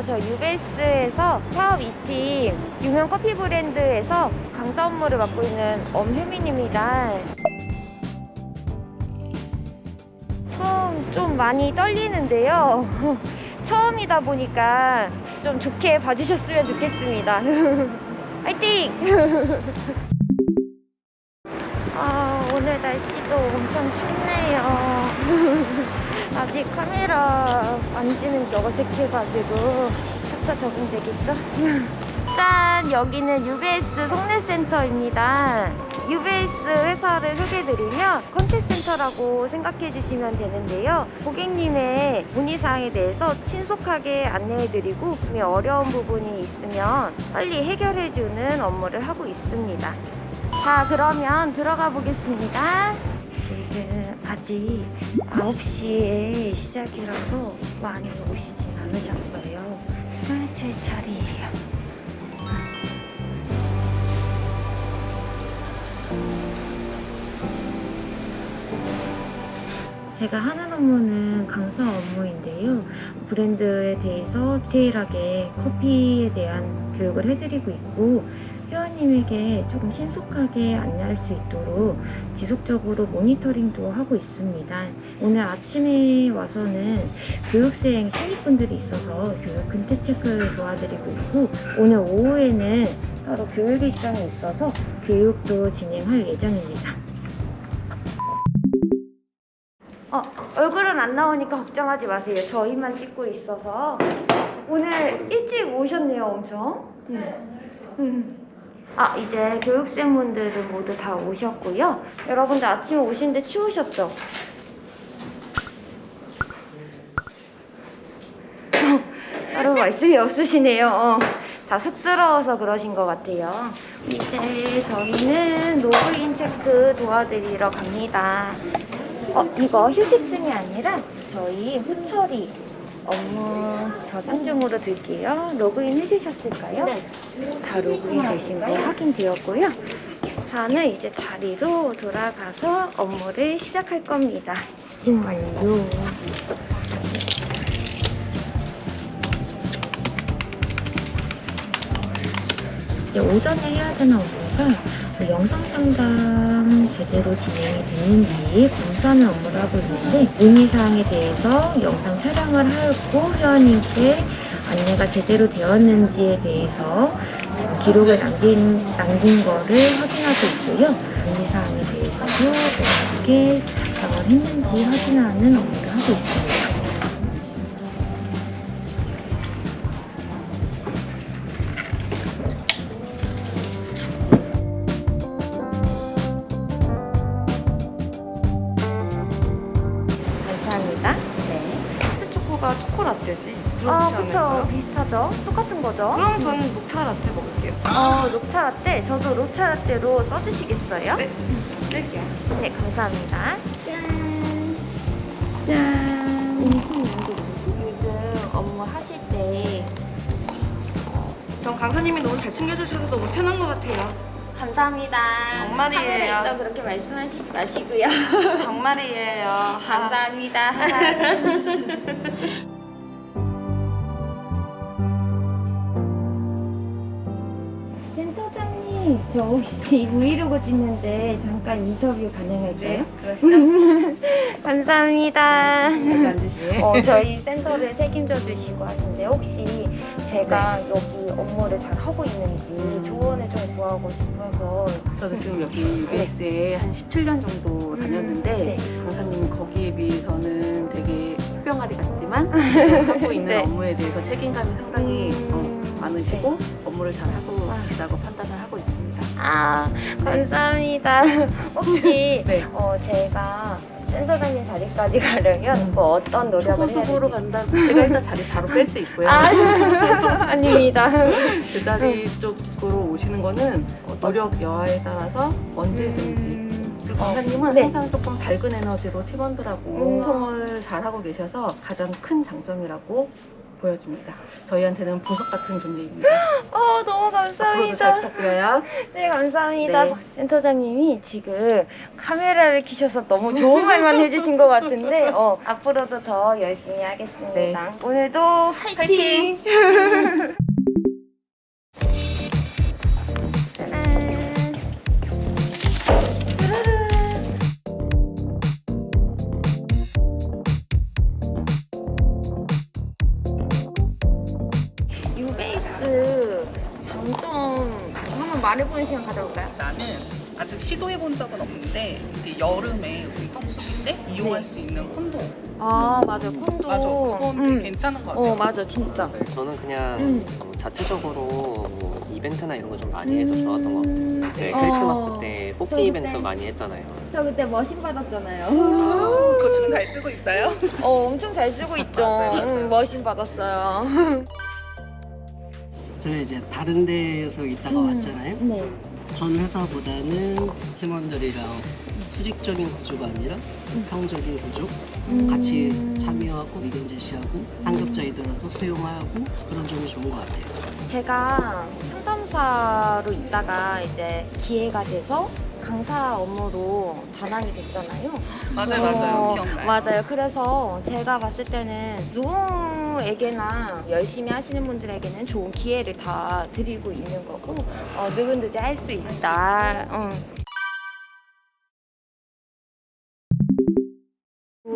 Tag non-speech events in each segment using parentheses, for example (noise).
창업 2팀 유명 커피 브랜드에서 강사 업무를 맡고 있는 엄혜민입니다. 처음 좀 많이 떨리는데요. (laughs) 처음이다 보니까 좀 좋게 봐주셨으면 좋겠습니다. (laughs) 화이팅! (laughs) 아, 오늘 날씨도 엄청 춥네요. 아직 카메라 만지는 게 어색해가지고 차차 적응되겠죠? 짠! 여기는 UBS 송내센터입니다. UBS 회사를 소개해드리면 컨택센터라고 생각해 주시면 되는데요. 고객님의 문의사항에 대해서 신속하게 안내해드리고 어려운 부분이 있으면 빨리 해결해주는 업무를 하고 있습니다. 자, 그러면 들어가 보겠습니다. 지금 아직 9시에 시작이라서 많이 오시진 않으셨어요. 아, 제 자리예요. 제가 하는 업무는 강사 업무인데요. 브랜드에 대해서 디테일하게 커피에 대한 교육을 해드리고 있고 회원님에게 조금 신속하게 안내할 수 있도록 지속적으로 모니터링도 하고 있습니다. 오늘 아침에 와서는 교육생 신입분들이 있어서 제가 근태 체크를 도와드리고 있고 오늘 오후에는 따로 교육 일정이 있어서 교육도 진행할 예정입니다. 어, 얼굴은 안 나오니까 걱정하지 마세요. 저희만 찍고 있어서 오늘 일찍 오셨네요, 엄청. 음. 아, 이제 교육생분들은 모두 다 오셨고요. 여러분들 아침에 오시는데 추우셨죠? (laughs) 따로 말씀이 없으시네요. 어, 다 쑥스러워서 그러신 것 같아요. 이제 저희는 로그인 체크 도와드리러 갑니다. 어, 이거 휴식증이 아니라 저희 후처리 업무 저장 중으로 들게요. 로그인 해주셨을까요? 다 로그인 되신 거 확인되었고요. 저는 이제 자리로 돌아가서 업무를 시작할 겁니다. 정말요. 이제 오전에 해야 되는 업무가 그 영상 상담 제대로 진행이 됐는지 검수하는 업무를 하고 있는데 문의사항에 대해서 영상 촬영을 하고 회원님께 안내가 제대로 되었는지에 대해서 지금 기록을 남긴, 남긴 거를 확인하고 있고요. 문의사항에 대해서도 어떻게 작성을 했는지 확인하는 업무를 하고 있습니다. 스 초코가 초코라떼지. 아, 그쵸. 비슷하죠? 똑같은 거죠? 그럼 저는 녹차 라떼 먹을게요. 어, 녹차 라떼. 저도 녹차 라떼로 써주시겠어요? 네. 쓸게요. 네, 감사합니다. 짠. 짠. 요즘 업무 하실 때 전 강사님이 너무 잘 챙겨주셔서 너무 편한 것 같아요. 감사합니다. 정말이에요. 카메라 있다 그렇게 말씀하시지 마시고요. 정말이에요. (laughs) 감사합니다. (laughs) (laughs) 센터장님, 저 혹시 브이로그 찍는데 잠깐 인터뷰 가능할까요? 네, 그러시죠. (laughs) 감사합니다. 앉으시. 어, 저희 센터를 책임져 주시고 하신데 혹시 제가 여기 업무를 잘 하고 있는지 조언을 좀 구하고 싶어서 저도 지금 여기 UBS에 한 17년 정도 다녔는데 네. 강사님 거기에 비해서는 되게 뿅아리 같지만 (laughs) 하고 있는 네. 업무에 대해서 책임감이 상당히 음. 어, 많으시고 업무를 잘 하고 계시다고 판단을 하고 있습니다. 아 감사합니다. (laughs) 혹시 (laughs) 네. 어, 제가 센터장님 자리까지 가려면 뭐 어떤 노력을 해야 될지 초보로 간다. 제가 일단 자리 바로 뺄 수 있고요. 아, (laughs) 아닙니다. 그 자리 쪽으로 오시는 거는 노력 여하에 따라서 언제든지 음, 그리고 강사님은 네. 항상 조금 밝은 에너지로 팀원들하고 음. 소통을 잘 하고 계셔서 가장 큰 장점이라고 보여집니다. 저희한테는 보석 같은 존재입니다. (gasps) 어 너무 앞으로도 잘 감사합니다. 부탁드려요. 네 감사합니다. 네. 센터장님이 지금 카메라를 켜셔서 너무 좋은 말만 해주신 것 같은데 어, 앞으로도 더 열심히 하겠습니다. 오늘도 화이팅! (laughs) 해보는 시간 가져볼까요? 나는 아직 시도해 본 적은 없는데 이제 여름에 우리 성수기 때 이용할 네. 수 있는 콘도 아 맞아요 콘도 맞아 그건 되게 음. 괜찮은 것 같아요 어 맞아 진짜 저는 그냥 음. 어, 자체적으로 뭐 이벤트나 이런 거 좀 많이 해서 좋았던 것 같아요. 네, 어. 크리스마스 때저 뽑기 이벤트 그때- 많이 했잖아요. 저 그때 머신 받았잖아요 아, 그거 지금 잘 쓰고 있어요? 어 엄청 잘 쓰고 있죠 맞아요, 맞아요. 응, 머신 받았어요 (laughs) 제가 이제 다른 데에서 있다가 음. 왔잖아요. 네 전 회사보다는 팀원들이랑 수직적인 구조가 아니라 수평적인 구조 음. 같이 참여하고 의견 제시하고 상급자이더라도 수용하고 그런 점이 좋은 것 같아요. 제가 상담사로 있다가 이제 기회가 돼서 강사 업무로 전환이 됐잖아요. 맞아요 어, 맞아요 기억나요 맞아요. 그래서 제가 봤을 때는 누구에게나 열심히 하시는 분들에게는 좋은 기회를 다 드리고 있는 거고 어, 누구든지 할 수 있다.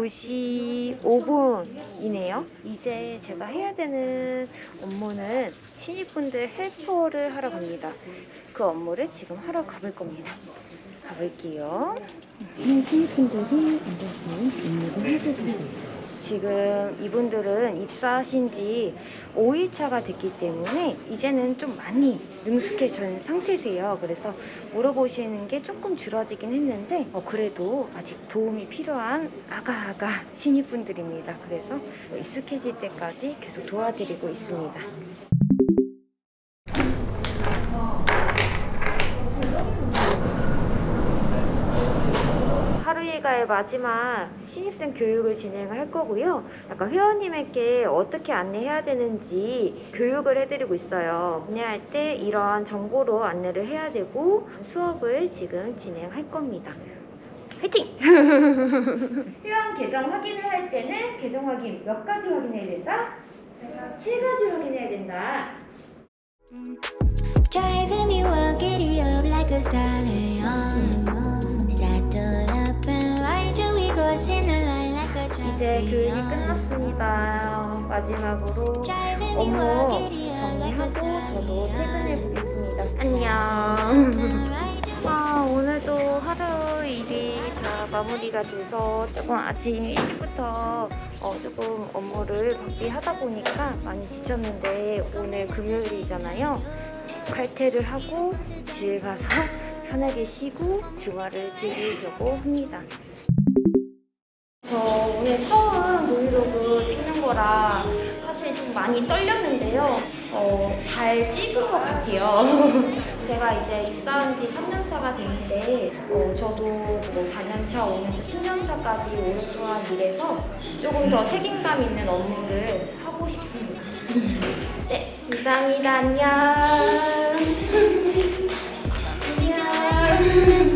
어. 55분이네요. 이제 제가 해야 되는 업무는 신입분들 헬퍼를 하러 갑니다. 그 업무를 지금 하러 가볼 겁니다. 가볼게요. 네, 신입분들이 앉아서 업무를 계세요. 지금 이분들은 입사하신 지 5일차가 됐기 때문에 이제는 좀 많이 능숙해진 상태세요. 그래서 물어보시는 게 조금 줄어들긴 했는데 어, 그래도 아직 도움이 필요한 아가아가 신입분들입니다. 그래서 익숙해질 때까지 계속 도와드리고 있습니다. 일과의 마지막 신입생 교육을 진행을 할 거고요. 약간 회원님에게 어떻게 안내해야 되는지 교육을 해드리고 있어요. 안내할 때 이런 정보로 안내를 해야 되고 수업을 지금 진행할 겁니다. 화이팅! (laughs) 회원 계정 확인을 할 때는 계정 확인 몇 가지 확인해야 된다? 세 가지 확인해야 된다. Driving me wild, giddy up like a stallion. 이제 교육이 champion. 끝났습니다. 마지막으로 업무 정리하고 저도 퇴근해. 보겠습니다. 안녕. 아, 오늘도 하루 일이 다 마무리가 돼서 조금 아침 일찍부터 어, 조금 업무를 바삐 하다 보니까 많이 지쳤는데 오늘 금요일이잖아요. 칼퇴를 하고 집에 가서 편하게 쉬고 주말을 즐기려고 합니다. 저 오늘 처음 브이로그 찍는 거라 사실 좀 많이 떨렸는데요. 어, 잘 찍은 것 같아요. (laughs) 제가 이제 입사한 지 3년차가 됐는데, 어, 저도 뭐 4년차, 5년차, 10년차까지 오랫동안 일해서 조금 더 책임감 있는 업무를 하고 싶습니다. (laughs) 네, 감사합니다. 안녕. (laughs) 안녕.